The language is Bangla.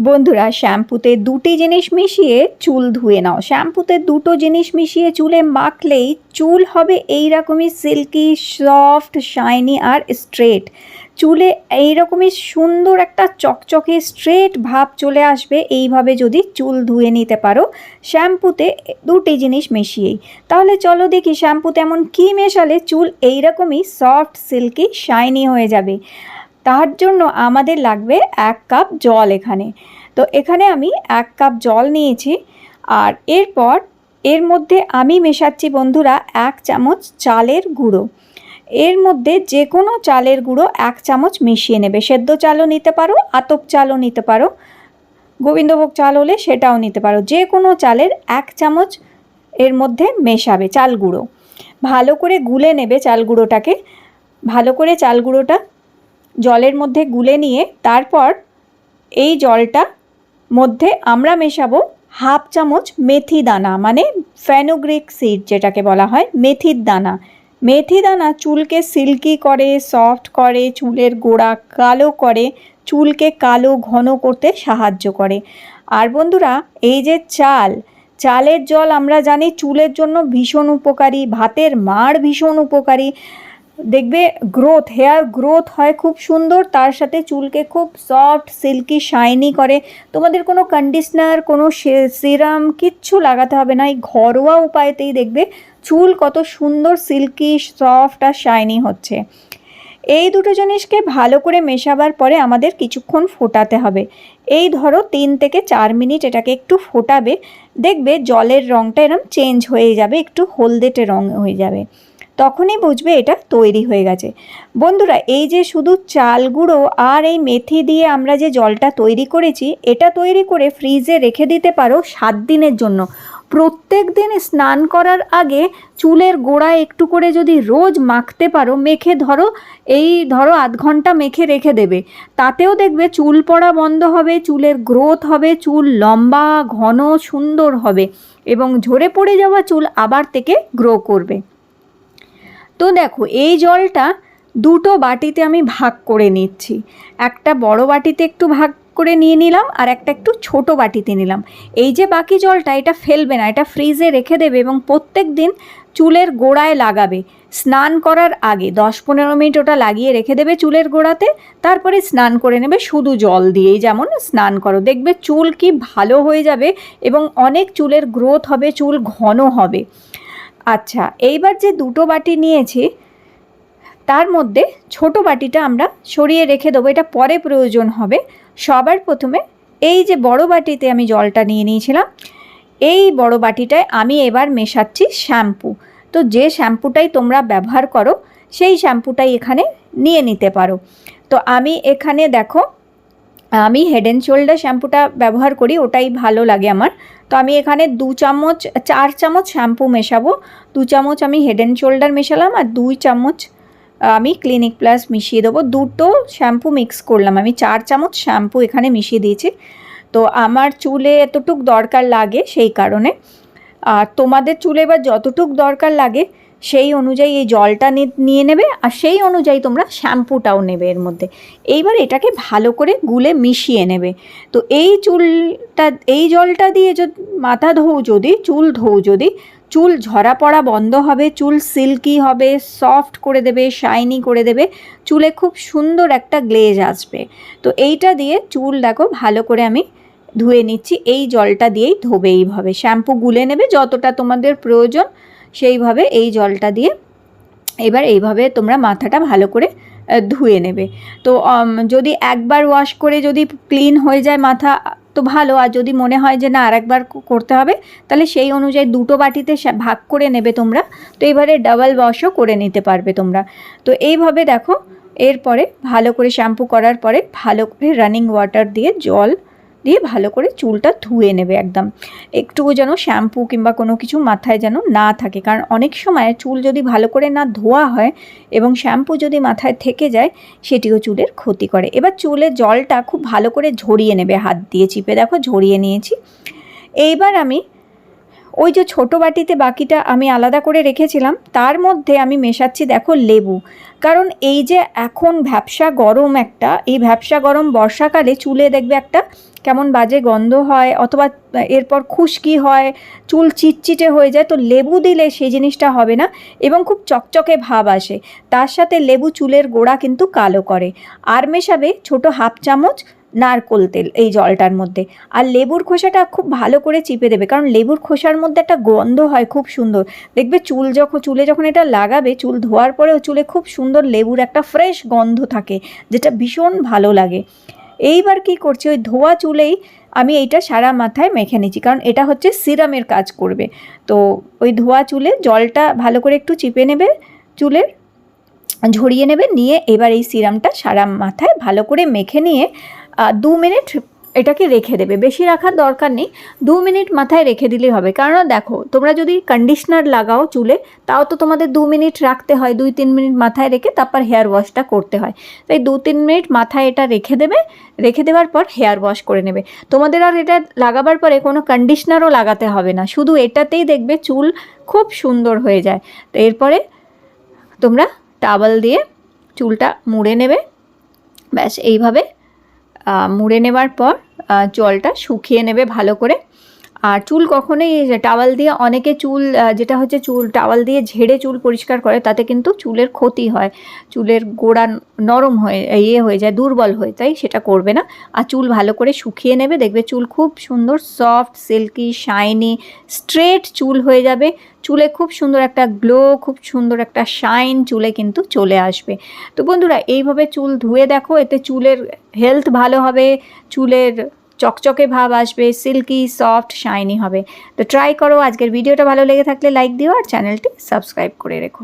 বন্ধুরা, শ্যাম্পুতে দুটি জিনিস মিশিয়ে চুল ধুয়ে নাও। শ্যাম্পুতে দুটো জিনিস মিশিয়ে চুলে মাখলেই চুল হবে এই রকমই সিল্কি, সফট, শাইনি আর স্ট্রেট। চুলে এই রকমই সুন্দর একটা চকচকে স্ট্রেট ভাব চলে আসবে, এইভাবে যদি চুল ধুয়ে নিতে পারো শ্যাম্পুতে দুটি জিনিস মিশিয়েই। তাহলে চলো দেখি শ্যাম্পুতে এমন কী মেশালে চুল এইরকমই সফট, সিল্কি, শাইনি হয়ে যাবে। তার জন্য আমাদের লাগবে এক কাপ জল এখানে। তো এখানে আমি এক কাপ জল নিয়েছি আর এরপর এর মধ্যে আমি মেশাচ্ছি বন্ধুরা এক চামচ চালের গুঁড়ো। এর মধ্যে যে কোনো চালের গুঁড়ো এক চামচ মিশিয়ে নেবে। সেদ্ধ চালও নিতে পারো, আতপ চালও নিতে পারো, গোবিন্দভোগ চাল হলে সেটাও নিতে পারো। যে কোনো চালের এক চামচ এর মধ্যে মেশাবে চাল গুঁড়ো। ভালো করে গুলে নেবে চাল গুঁড়োটাকে। ভালো করে চাল গুঁড়োটা জলের মধ্যে গুলে নিয়ে তারপর এই জলটা মধ্যে আমরা মেশাবো হাফ চামচ মেথি দানা মানে ফ্যানোগ্রিক সিড যেটাকে বলা হয়, মেথির দানা। মেথি দানা চুলকে সিল্কি করে, সফট করে, চুলের গোড়া কালো করে, চুলকে কালো ঘন করতে সাহায্য করে। আর বন্ধুরা, এই যে চাল, চালের জল আমরা জানি চুলের জন্য ভীষণ উপকারী, ভাতের মাড় ভীষণ উপকারী। দেখবে গ্রোথ হেয়ার গ্রোথ হয় খুব সুন্দর, তার সাথে চুলকে খুব সফট সিল্কি শাইনি করে। তোমাদের কোনো কন্ডিশনার কোনো সিরাম কিচ্ছু লাগাতে হবে না, এই ঘরোয়া উপায়তেই দেখবে চুল কত সুন্দর সিল্কি সফট আর শাইনি হচ্ছে। এই দুটো জিনিসকে ভালো করে মেশাবার পরে আমাদের কিছুক্ষণ ফোটাতে হবে। এই ধরো তিন থেকে চার মিনিট এটাকে একটু ফোটাবে, দেখবে জলের রঙটা এরম চেঞ্জ হয়ে যাবে, একটু হলদেটে রঙ হয়ে যাবে। তখনই বুঝবে এটা তৈরি হয়ে গেছে। বন্ধুরা, এই যে শুধু চাল গুঁড়ো আর এই মেথি দিয়ে আমরা যে জলটা তৈরি করেছি, এটা তৈরি করে ফ্রিজে রেখে দিতে পারো সাত দিনের জন্য। প্রত্যেক দিন স্নান করার আগে চুলের গোড়ায় একটু করে যদি রোজ মাখতে পারো, মেখে ধরো, এই ধরো আধ ঘণ্টা মেখে রেখে দেবে। তাতেও দেখবে চুল পড়া বন্ধ হবে, চুলের গ্রোথ হবে, চুল লম্বা, ঘন, সুন্দর হবে এবং ঝরে পড়ে যাওয়া চুল আবার থেকে গ্রো করবে। তো দেখো, এই জলটা দুটো বাটিতে আমি ভাগ করে নিচ্ছি। একটা বড় বাটিতে একটু ভাগ করে নিয়ে নিলাম আর একটা একটু ছোট বাটিতে নিলাম। এই যে বাকি জলটা, এটা ফেলবে না, এটা ফ্রিজে রেখে দেবে এবং প্রত্যেক দিন চুলের গোড়ায় লাগাবে। স্নান করার আগে দশ পনেরো মিনিট ওটা লাগিয়ে রেখে দেবে চুলের গোড়াতে, তারপরে স্নান করে নেবে শুধু জল দিয়েই। যেমন স্নান করো, দেখবে চুল কি ভালো হয়ে যাবে এবং অনেক চুলের গ্রোথ হবে, চুল ঘন হবে। আচ্ছা এইবার যে দুটো বাটি নিয়েছি, তার মধ্যে ছোট বাটিটা আমরা সরিয়ে রেখে দেবো, এটা পরে প্রয়োজন হবে। সবার প্রথমে এই যে বড় বাটিতে আমি জলটা নিয়ে নিয়েছিলাম, এই বড় বাটিটায় আমি এবার মেশাচ্ছি শ্যাম্পু। তো যে শ্যাম্পুটাই তোমরা ব্যবহার করো, সেই শ্যাম্পুটাই এখানে নিয়ে নিতে পারো। তো আমি এখানে দেখো আমি হেড অ্যান্ড শোল্ডার শ্যাম্পুটা ব্যবহার করি, ওটাই ভালো লাগে আমার। তো আমি এখানে দু চামচ, চার চামচ শ্যাম্পু মেশাবো। দু চামচ আমি হেড অ্যান্ড শোল্ডার মেশালাম আর দুই চামচ আমি ক্লিনিক প্লাস মিশিয়ে দেবো। দুটো শ্যাম্পু মিক্স করলাম আমি, চার চামচ শ্যাম্পু এখানে মিশিয়ে দিয়েছি। তো আমার চুলে এতটুক দরকার লাগে সেই কারণে। আর তোমাদের চুলে এবার যতটুক দরকার লাগে সেই অনুযায়ী এই জলটা নিয়ে নেবে আর সেই অনুযায়ী তোমরা শ্যাম্পুটাও নেবে এর মধ্যে। এইবার এটাকে ভালো করে গুলে মিশিয়ে নেবে। তো এই চুলটা, এই জলটা দিয়ে যদি, মাথা ধোও যদি, চুল ধোও যদি, চুল ঝরা পড়া বন্ধ হবে, চুল সিল্কি হবে, সফট করে দেবে, শাইনি করে দেবে, চুলে খুব সুন্দর একটা গ্লেজ আসবে। তো এইটা দিয়ে চুল দেখো ভালো করে আমি ধুয়ে নিচ্ছি, এই জলটা দিয়েই ধোবে এইভাবে। শ্যাম্পু গুলে নেবে যতটা তোমাদের প্রয়োজন। সেইভাবে এই জলটা দিয়ে এবার এইভাবে তোমরা মাথাটা ভালো করে ধুয়ে নেবে। তো যদি একবার ওয়াশ করে যদি ক্লিন হয়ে যায় মাথা, তো ভালো। আর যদি মনে হয় যে না, আরেকবার করতে হবে, তাহলে সেই অনুযায়ী দুটো বাটিতে ভাগ করে নেবে তোমরা। তো এবারে ডাবল ওয়াশও করে নিতে পারবে তোমরা। তো এইভাবে দেখো, এরপরে ভালো করে শ্যাম্পু করার পরে ভালো করে রানিং ওয়াটার দিয়ে জল দিয়ে ভালো করে চুলটা ধুয়ে নেবে একদম। একটুকু যেন শ্যাম্পু কিংবা কোনো কিছু মাথায় যেন না থাকে। কারণ অনেক সময় চুল যদি ভালো করে না ধোয়া হয় এবং শ্যাম্পু যদি মাথায় থেকে যায়, সেটিও চুলের ক্ষতি করে। এবার চুলে জলটা খুব ভালো করে ঝরিয়ে নেবে হাত দিয়ে, চিপে দেখো ঝরিয়ে নিয়েছি। এইবার আমি ওই যে ছোটো বাটিতে বাকিটা আমি আলাদা করে রেখেছিলাম, তার মধ্যে আমি মেশাচ্ছি দেখো লেবু। কারণ এই যে এখন ভ্যাবসা গরম একটা, এই ভ্যাবসা গরম বর্ষাকালে চুলে দেখবে একটা কেমন বাজে গন্ধ হয় অথবা এরপর খুশকি হয়, চুল চিটচিটে হয়ে যায়, তো লেবু দিলে সেই জিনিসটা হবে না এবং খুব চকচকে ভাব আসে। তার সাথে লেবু চুলের গোড়া কিন্তু কালো করে। আর মেশাবে ছোট হাফ চামচ নারকোল তেল এই জলটার মধ্যে। আর লেবুর খোসাটা খুব ভালো করে চিপে দেবে, কারণ লেবুর খোসার মধ্যে একটা গন্ধ হয় খুব সুন্দর। দেখবে চুল যখন, চুলে যখন এটা লাগাবে, চুল ধোয়ার পরেও চুলে খুব সুন্দর লেবুর একটা ফ্রেশ গন্ধ থাকে, যেটা ভীষণ ভালো লাগে। এইবার কি করছি? ওই ধোয়া চুলেই আমি এইটা সারা মাথায় মেখে নিচ্ছি। কারণ এটা হচ্ছে সিরামের কাজ করবে। তো ওই ধোয়া চুলে জলটা ভালো করে একটু চিপে নেবে, চুলের ঝরিয়ে নেবে, নিয়ে এবার এই সিরামটা সারা মাথায় ভালো করে মেখে নিয়ে দু মিনিট এটাকে রেখে দেবে। বেশি রাখার দরকার নেই। দু মিনিট মাথায় রেখে দিলেই হবে। কারণ দেখো, তোমরা যদি কন্ডিশনার লাগাও চুলে, তাও তো তোমাদের দু মিনিট রাখতে হয়। দুই তিন মিনিট মাথায় রেখে তারপর হেয়ার ওয়াশটা করতে হয়। তাই দু তিন মিনিট মাথায় এটা রেখে দেবে। রেখে দেওয়ার পর হেয়ার ওয়াশ করে নেবে। তোমাদের আর এটা লাগাবার পরে কোনো কন্ডিশনারও লাগাতে হবে না। শুধু এটাতেই দেখবে চুল খুব সুন্দর হয়ে যায়। তো এরপরে তোমরা টাওয়াল দিয়ে চুলটা মুড়ে নেবে। ব্যাস, এইভাবে মুড়ে নেবার পর জলটা শুকিয়ে নেবে ভালো করে। আর চুল কখনোই টাওয়াল দিয়ে অনেকে চুল যেটা হচ্ছে চুল, টাওয়াল দিয়ে ঝেড়ে চুল পরিষ্কার করে, তাতে কিন্তু চুলের ক্ষতি হয়। চুলের গোড়া নরম হয়ে ইয়ে হয়ে যায়, দুর্বল হয়ে তাই সেটা করবে না। আর চুল ভালো করে শুকিয়ে নেবে, দেখবে চুল খুব সুন্দর, সফট, সিল্কি, শাইনি, স্ট্রেট চুল হয়ে যাবে। চুলে খুব সুন্দর একটা গ্লো খুব সুন্দর একটা শাইন চুলে কিন্তু চলে আসবে। তো বন্ধুরা, এইভাবে চুল ধুয়ে দেখো, এতে চুলের হেলথ ভালো হবে, চুলের চকচকে ভাব আসবে সিল্কি সফট শাইনি হবে। তো ট্রাই করো, আজকের ভিডিওটা ভালো লেগে থাকলে লাইক দিও আর চ্যানেলটি সাবস্ক্রাইব করে রেখো।